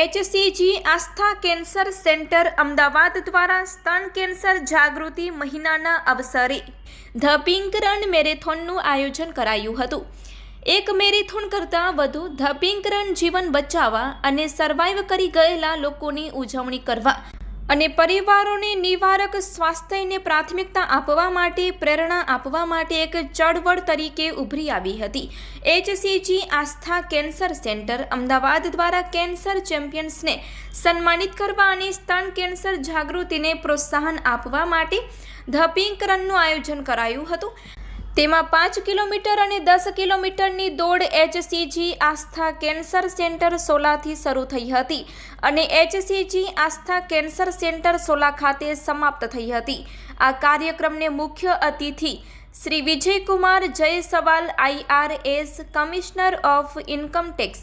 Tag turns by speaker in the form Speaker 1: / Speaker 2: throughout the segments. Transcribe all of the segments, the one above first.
Speaker 1: HCG Aastha cancer centre Ahmedabad દ્વારા સ્તન cancer જાગૃતિ મહિનાના અવસરે ધ પિંક રન મેરેથોનનું આયોજન કરાયું હતું. એક મેરેથોન કરતાં વધુ ધ પિંક રન જીવન બચાવવા અને સર્વાઈવ કરી ગયેલા લોકોની ઉજવણી કરવા અને પરિવારોને નિવારક સ્વાસ્થ્યને પ્રાથમિકતા આપવા માટે, પ્રેરણા આપવા માટે એક ચળવળ તરીકે ઉભરી આવી હતી. HCG Aastha cancer centre Ahmedabad દ્વારા કેન્સર ચેમ્પિયન્સને સન્માનિત કરવા અને સ્તન કેન્સર જાગૃતિને પ્રોત્સાહન આપવા માટે ધ પિંક રનનું આયોજન કરાયું હતું. તેમાં પાંચ કિલોમીટર અને દસ કિલોમીટરની દોડ એચસીજી આસ્થા કેન્સર સેન્ટર સોલાથી શરૂ થઈ હતી અને HCG Aastha cancer centre Sola ખાતે સમાપ્ત થઈ હતી. આ કાર્યક્રમને મુખ્ય અતિથિ Shri Vijaykumar Jaiswal IRS commissioner of income tax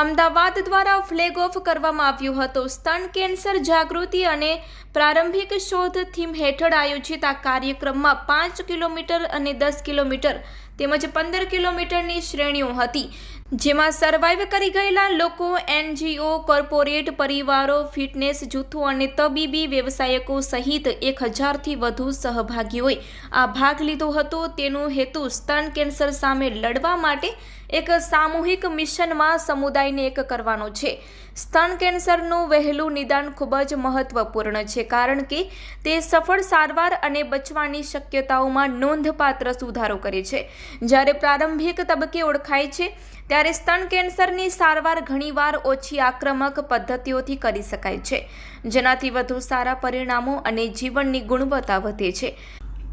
Speaker 1: Ahmedabad દ્વારા ફ્લેગ ઓફ કરવામાં આવ્યો હતો. સ્તન કેન્સર જાગૃતિ અને પ્રારંભિક શોધ થીમ હેઠળ આયોજિત આ કાર્યક્રમમાં પાંચ કિલોમીટર અને દસ કિલોમીટર તેમજ પંદર કિલોમીટરની શ્રેણીઓ હતી, જેમાં સર્વાઈવ કરી ગયેલા લોકો, એનજીઓ, કોર્પોરેટ પરિવારો, ફિટનેસ જૂથો અને તબીબી વ્યવસાયકો સહિત એક હજારથી વધુ સહભાગીઓએ આ ભાગ લીધો હતો. તેનો હેતુ સ્તન કેન્સર સામે લડવા માટે એક સામૂહિક મિશનમાં સમુદાયને એક કરવાનો છે. સ્તન કેન્સરનું વહેલું નિદાન ખૂબ જ મહત્વપૂર્ણ છે, કારણ કે તે સફળ સારવાર અને બચવાની શક્યતાઓમાં નોંધપાત્ર સુધારો કરે છે. જ્યારે પ્રારંભિક તબક્કે ઓળખાય છે, ત્યારે સ્તન કેન્સરની સારવાર ઘણીવાર ઓછી આક્રમક પદ્ધતિઓથી કરી શકાય છે, જેનાથી વધુ સારા પરિણામો અને જીવનની ગુણવત્તા વધે છે.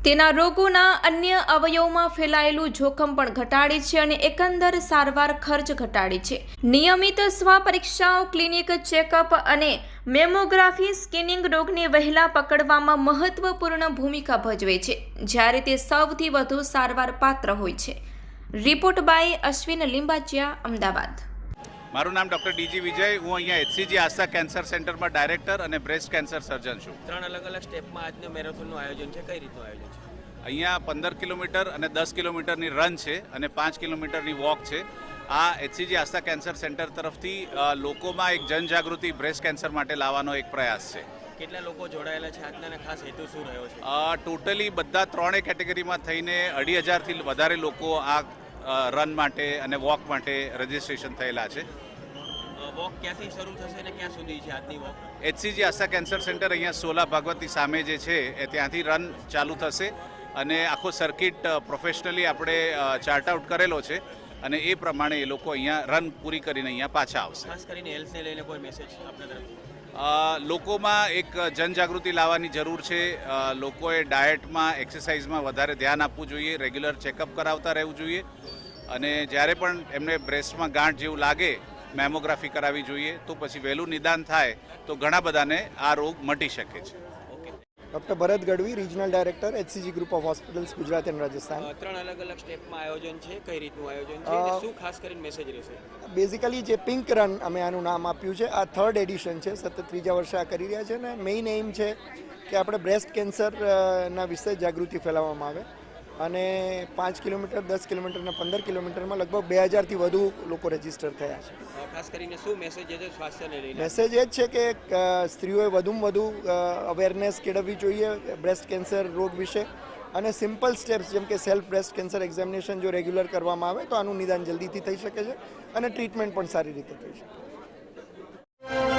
Speaker 1: તેના રોગોના અન્ય અવયવમાં ફેલાયેલું જોખમ પણ ઘટાડે છે અને એકંદર સારવાર ખર્ચ ઘટાડે છે. નિયમિત સ્વ પરીક્ષાઓ ક્લિનિક ચેકઅપ અને મેમોગ્રાફી સ્કિનિંગ રોગને વહેલા પકડવામાં મહત્વપૂર્ણ ભૂમિકા ભજવે છે, જ્યારે તે સૌથી વધુ સારવાર પાત્ર હોય છે. Report by Ashwin Limbachiya, Ahmedabad.
Speaker 2: મારું નામ ડૉક્ટર ડીજી વિજય. હું અહીંયા એચસીજી આસ્થા કેન્સર સેન્ટરમાં ડાયરેક્ટર અને બ્રેસ્ટ કેન્સર સર્જન છું.
Speaker 3: ત્રણ અલગ અલગ સ્ટેપમાં આજનું મેરેથોનનું આયોજન છે. કઈ રીતનું આયોજન છે?
Speaker 2: અહીંયા પંદર કિલોમીટર અને દસ કિલોમીટરની રન છે અને પાંચ કિલોમીટરની વોક છે. આ એચસીજી આસ્થા કેન્સર સેન્ટર તરફથી લોકોમાં એક જનજાગૃતિ બ્રેસ્ટ કેન્સર માટે લાવવાનો એક પ્રયાસ છે.
Speaker 3: કેટલા લોકો જોડાયેલા છે? આજના ખાસ હેતુ શું રહ્યો છે?
Speaker 2: ટોટલી બધા ત્રણેય કેટેગરીમાં થઈને અઢી હજારથી વધારે લોકો આ રન માટે અને વોક માટે રજીસ્ટ્રેશન થયેલા છે.
Speaker 3: વોક ક્યાંથી શરૂ થશે અને ક્યાં સુધી છે આજની walk?
Speaker 2: HCG Asha cancer centre અહીંયા સોલા ભાગવતી સામે જે છે એ ત્યાંથી રન ચાલુ થશે અને આખો સર્કિટ પ્રોફેશનલી આપણે ચાર્ટ આઉટ કરેલો છે અને એ પ્રમાણે એ લોકો અહીંયા રન પૂરી કરીને અહીંયા પાછા આવશે.
Speaker 3: ખાસ કરીને હેલ્થને લઈને કોઈ મેસેજ આપણા તરફથી?
Speaker 2: અ, લોકોમાં એક જનજાગૃતિ લાવવાની જરૂર છે. લોકોએ ડાયટમાં, એક્સરસાઇઝમાં વધારે ધ્યાન આપવું જોઈએ, રેગ્યુલર ચેકઅપ કરાવતા રહેવું જોઈએ. અને જ્યારે પણ એમને બ્રેસ્ટમાં ગાંઠ જેવું લાગે, મેમોગ્રાફી કરાવવી જોઈએ, તો પછી વહેલું નિદાન થાય, તો ઘણા બધાને આ રોગ મટી શકે છે.
Speaker 4: Doctor Bharat Gadhvi regional director HCG group of hospitals Gujarat and Rajasthan.
Speaker 3: ત્રણ અલગ અલગ સ્ટેપમાં આયોજન છે કઈ રીતનું આયોજન છે અને શું ખાસ કરીને મેસેજ રહેશે?
Speaker 4: બેઝિકલી જે પિંક રન અમે આનું નામ આપ્યું છે આ થર્ડ એડિશન છે સતત ત્રીજા વર્ષે આ કરી રહ્યા છે અને મેઇન એઇમ છે કે આપણે બ્રેસ્ટ કેન્સરના વિશે જાગૃતિ ફેલાવવામાં આવે. અને પાંચ કિલોમીટર દસ કિલોમીટર અને પંદર કિલોમીટરમાં લગભગ બે હજારથી વધુ લોકો રજિસ્ટર થયા છે.
Speaker 3: ખાસ કરીને શું મેસેજ છે સ્વાસ્થ્યને લઈને?
Speaker 4: મેસેજ એ જ છે કે સ્ત્રીઓએ વધુમાં વધુ અવેરનેસ કેળવવી જોઈએ બ્રેસ્ટ કેન્સર રોગ વિશે અને સિમ્પલ સ્ટેપ્સ જેમ કે સેલ્ફ બ્રેસ્ટ કેન્સર એક્ઝામિનેશન જો રેગ્યુલર કરવામાં આવે તો આનું નિદાન જલ્દીથી થઈ શકે છે અને ટ્રીટમેન્ટ પણ સારી રીતે થઈ શકે.